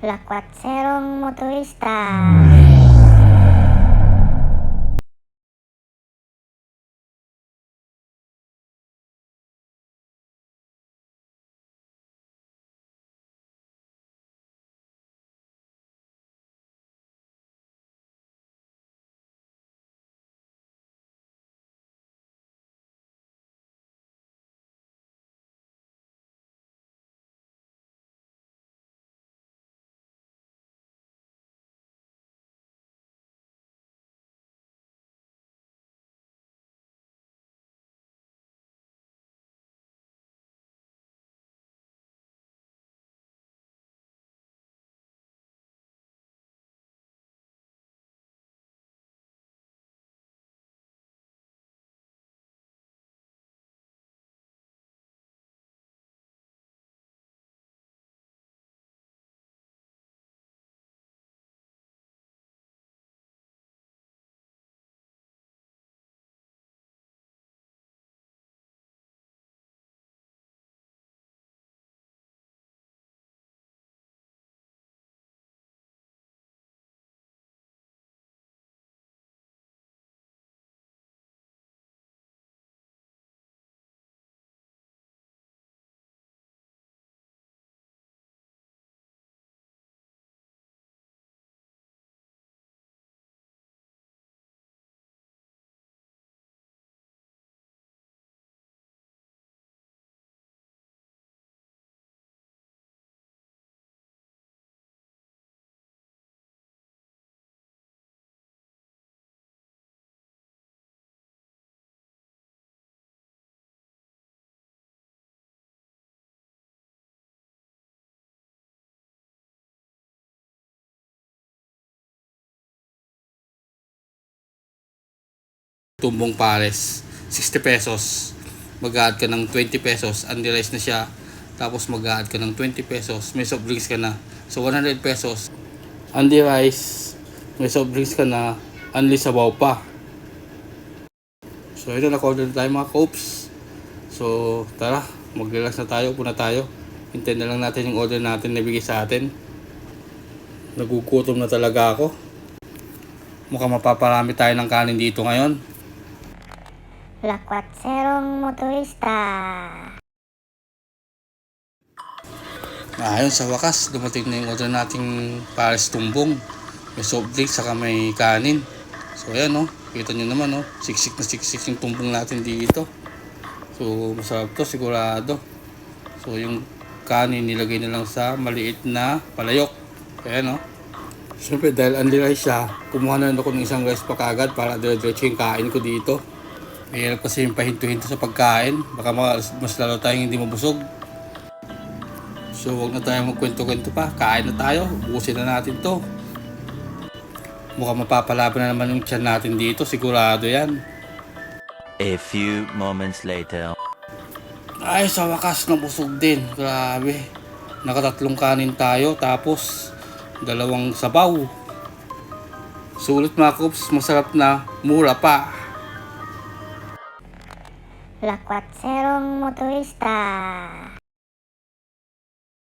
Lakwatserong motorista. Tumbong pares 60 pesos. Mag-add ka ng 20 pesos unrealized na siya. Tapos mag-add ka ng 20 pesos may soft drinks ka na. So 100 pesos. Rice may soft drinks ka na unli sabaw pa. So ito na-order na tayo mga copes. So tara mag-relax na tayo puna tayo. Hintayin na lang natin yung order natin na bigay sa atin. Nagugutom na talaga ako. Mukhang mapaparami tayo ng kanin dito ngayon Lakwatserong motorista. Ayun, sa wakas, dumating na yung order nating pares tumbong. May soft drink, saka may kanin. So, ayan, no. Kita nyo naman, no. Siksik na siksik yung tumbong natin dito. So, masarap to, sigurado. So, yung kanin nilagay na lang sa maliit na palayok. Ayan, no. Siyempre, dahil unli siya, kumuha na ako ng isang rice pa kagad para dire-diretso yung kain ko dito. Mahirap kasi yung pahinto-hinto sa pagkain. Baka mas, lalo tayong hindi mabusog. So, huwag na tayo magkwento-kwento pa. Kain na tayo. Ubusin na natin to. Mukhang mapapalaban na naman yung tiyan natin dito. Sigurado yan. A few moments later. Ay, sa wakas nabusog din. Grabe. Nakatatlong kanin tayo. Tapos, dalawang sabaw. Sulit mga kups. Masarap na. Mura pa. Lakwatserong motorista.